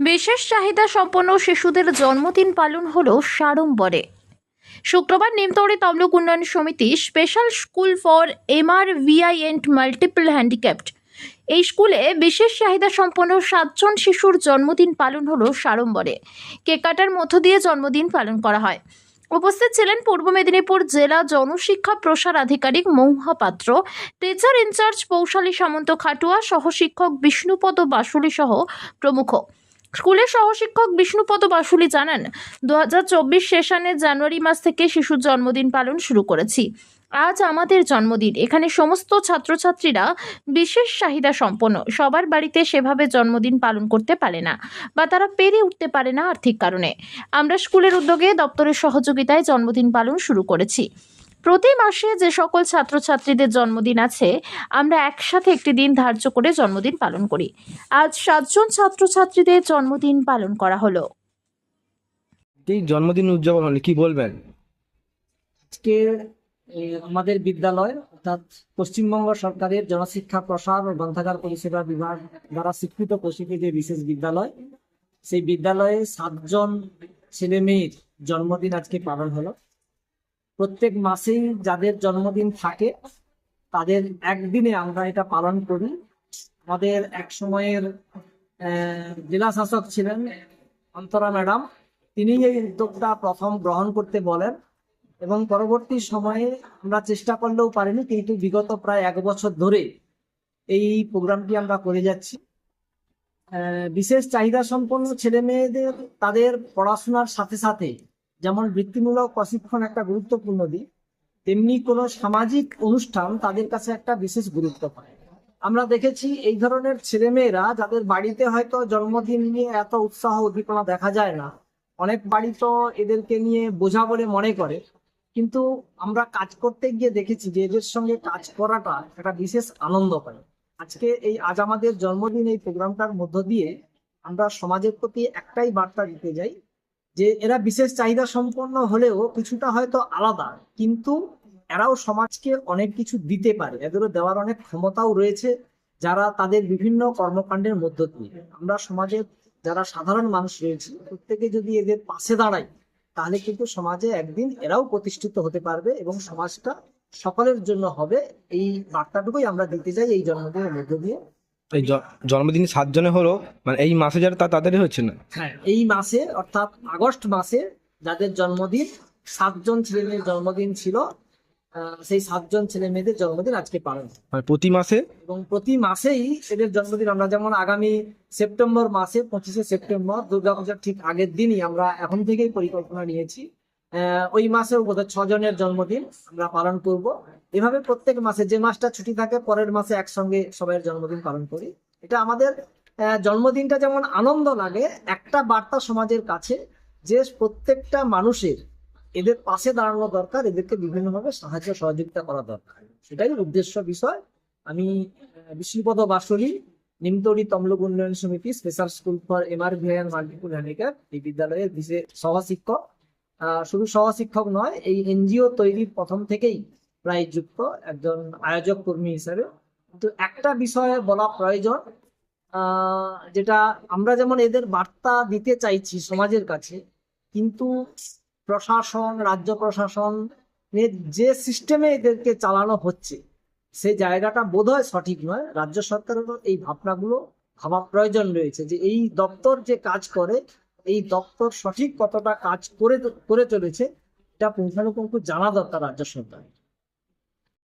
বিশেষ চাহিদা সম্পন্ন শিশুদের জন্মদিন পালন হলো সাড়ম্বরে। শুক্রবার নিমতৌড়ি তমলুক উন্নয়ন সমিতি special school for MR VI and multiple handicapped এই স্কুলে বিশেষ চাহিদা সম্পন্ন সাতজন শিশুর জন্মদিন পালন হলো সাড়ম্বরে। কেক কাটার মধ্য দিয়ে জন্মদিন পালন করা হয়। উপস্থিত ছিলেন পূর্ব মেদিনীপুর জেলা জনশিক্ষা প্রসার আধিকারিক Mouha Patra, teacher in charge Poushali Samanta Khatua, সহশিক্ষক Bishnupada Basuli সহ প্রমুখ। স্কুলের সহশিক্ষক বিষ্ণুপদ বাসুলি জানান দু হাজার চব্বিশ সেশনের জানুয়ারি মাস থেকে শিশুর জন্মদিন পালন শুরু করেছি। আজ আমাদের জন্মদিন। এখানে সমস্ত ছাত্রছাত্রীরা বিশেষ চাহিদা সম্পন্ন। সবার বাড়িতে সেভাবে জন্মদিন পালন করতে পারে না বা তারা পেরে উঠতে পারে না আর্থিক কারণে। আমরা স্কুলের উদ্যোগে দপ্তরের সহযোগিতায় জন্মদিন পালন শুরু করেছি। প্রতি মাসে যে সকল ছাত্রছাত্রীদের জন্মদিন আছে আমরা একসাথে একটি দিন ধার্য করে জন্মদিন পালন করি। আজ সাতজন ছাত্রছাত্রীদের জন্মদিন পালন করা হলো। এই জন্মদিন উদযাপন হলে কি বলবেন? আজকে এ, আমাদের বিদ্যালয় অর্থাৎ পশ্চিমবঙ্গ সরকারের জনশিক্ষা প্রসার ও গ্রন্থাগার পরিষেবা বিভাগ দ্বারা স্বীকৃত প্রশিক্ষিত যে বিশেষ বিদ্যালয় সেই বিদ্যালয়ে সাতজন ছেলে মেয়ের জন্মদিন আজকে পালন হলো। প্রত্যেক মাসেই যাদের জন্মদিন থাকে, তাদের একদিনে আমরা এটা পালন করি। আমাদের এক সময়ের জেলা শাসক ছিলেন অন্তরা ম্যাডাম। তিনি এই উদ্যোগটা প্রথম গ্রহণ করতে বলেন এবং পরবর্তী সময়ে আমরা চেষ্টা করলেও পারিনি, কিন্তু বিগত প্রায় এক বছর ধরে এই প্রোগ্রামটি আমরা করে যাচ্ছি। বিশেষ চাহিদা সম্পন্ন ছেলে মেয়েদের তাদের পড়াশোনার সাথে সাথে যেমন বৃত্তিমূলক প্রশিক্ষণ একটা গুরুত্বপূর্ণ দিক, তেমনি কোনো সামাজিক অনুষ্ঠান তাদের কাছে একটা বিশেষ গুরুত্ব পায়। আমরা দেখেছি এই ধরনের ছেলেমেয়েরা যাদের বাড়িতে হয়তো জন্মদিন নিয়ে এত উৎসাহ উদ্দীপনা দেখা যায় না, অনেক বাড়ি তো এদেরকে নিয়ে বোঝা বলে মনে করে, কিন্তু আমরা কাজ করতে গিয়ে দেখেছি যে এদের সঙ্গে কাজ করাটা একটা বিশেষ আনন্দ পাই আজকে এই আজ আমাদের জন্মদিন এই প্রোগ্রামটার মধ্য দিয়ে আমরা সমাজের প্রতি একটাই বার্তা দিতে যাই যে এরা বিশেষ চাহিদা সম্পন্ন হলেও কিছুটা হয়তো আলাদা, কিন্তু এরাও সমাজকে অনেক কিছু দিতে পারে। এদেরও দেওয়ার অনেক ক্ষমতাও রয়েছে যারা তাদের বিভিন্ন কর্মকাণ্ডের মধ্য দিয়ে। আমরা সমাজের যারা সাধারণ মানুষ রয়েছে, প্রত্যেকে যদি এদের পাশে দাঁড়াই, তাহলে কিন্তু সমাজে একদিন এরাও প্রতিষ্ঠিত হতে পারবে এবং সমাজটা সকলের জন্য হবে। এই বার্তাটুকুই আমরা দিতে চাই এই জন্মদিনের মধ্য দিয়ে। এই জন্মদিন সাতজনে হলো মানে এই মাসে যারা তা তাদেরই হচ্ছে না? হ্যাঁ এই মাসে অর্থাৎ আগস্ট মাসে যাদের জন্মদিন সাতজন ছেলে মেয়ের জন্মদিন ছিল সেই সাতজন ছেলে মেয়েদের জন্মদিন আজকে পালন হয়। মানে প্রতি মাসে? এবং প্রতি মাসেই এদের জন্মদিন আমরা যেমন আগামী সেপ্টেম্বর মাসে পঁচিশে সেপ্টেম্বর দুর্গাপূজার ঠিক আগের দিনই আমরা এখন থেকেই পরিকল্পনা নিয়েছি। ওই মাসেও বোধহয় ছজনের জন্মদিন আমরা পালন করব। এভাবে প্রত্যেক মাসে, যে মাসটা ছুটি থাকে, পরের মাসে একসঙ্গে সবাইয়ের জন্মদিন পালন করি। এটা আমাদের জন্মদিনটা যেমন আনন্দ লাগে, একটা বার্তা সমাজের কাছে যে প্রত্যেকটা মানুষের এদের পাশে দাঁড়ানো দরকার, এদেরকে বিভিন্নভাবে সাহায্য সহযোগিতা করা দরকার। সেটাই উদ্দেশ্য বিষয়। আমি বিষ্ণুপদ বাসরি নিমতরি তমলুক উন্নয়ন সমিতি special school for MR VI and multiple handicap এই বিদ্যালয়ের বিশেষ সহশিক্ষক। শুধু সহশিক্ষক নয়, এই এনজিও তৈরির প্রথম থেকেই প্রায় যুক্ত একজন আয়োজক কর্মী হিসেবে। কিন্তু একটা বিষয়ে বলা প্রয়োজন যেটা আমরা যেমন এদের বার্তা দিতে চাইছি সমাজের কাছে, কিন্তু প্রশাসন, রাজ্য প্রশাসন যে সিস্টেমে এদেরকে চালানো হচ্ছে সেই জায়গাটা বোধহয় সঠিক নয়। রাজ্য সরকারেরও এই ভাবনাগুলো ভাবা প্রয়োজন রয়েছে যে এই দপ্তর যে কাজ করে, এই দপ্তর সঠিক কতটা কাজ করে করে চলেছে, এটা পুঙ্খানুপুঙ্খ জানা দরকার রাজ্য সরকার